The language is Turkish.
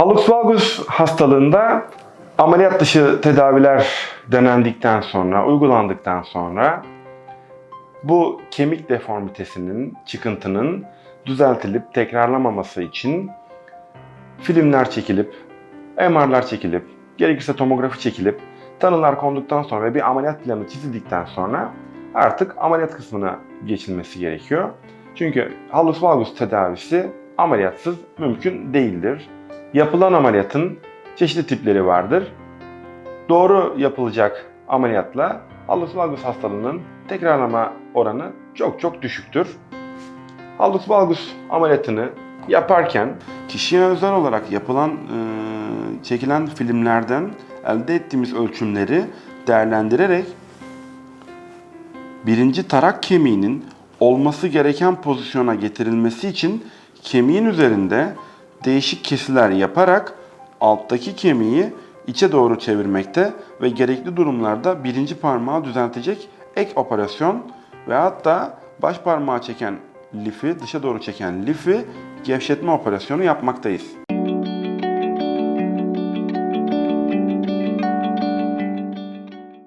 Hallux valgus hastalığında ameliyat dışı tedaviler denendikten sonra, uygulandıktan sonra bu kemik deformitesinin, çıkıntının düzeltilip tekrarlamaması için filmler çekilip, MR'lar çekilip, gerekirse tomografi çekilip, tanılar konduktan sonra ve bir ameliyat planı çizildikten sonra artık ameliyat kısmına geçilmesi gerekiyor. Çünkü hallux valgus tedavisi ameliyatsız mümkün değildir. Yapılan ameliyatın çeşitli tipleri vardır. Doğru yapılacak ameliyatla hallux valgus hastalığının tekrarlama oranı çok çok düşüktür. Hallux valgus ameliyatını yaparken kişiye özel olarak yapılan, e, çekilen filmlerden elde ettiğimiz ölçümleri değerlendirerek birinci tarak kemiğinin olması gereken pozisyona getirilmesi için kemiğin üzerinde değişik kesiler yaparak alttaki kemiği içe doğru çevirmekte ve gerekli durumlarda birinci parmağı düzeltecek ek operasyon ve hatta baş parmağı çeken lifi, dışa doğru çeken lifi gevşetme operasyonu yapmaktayız.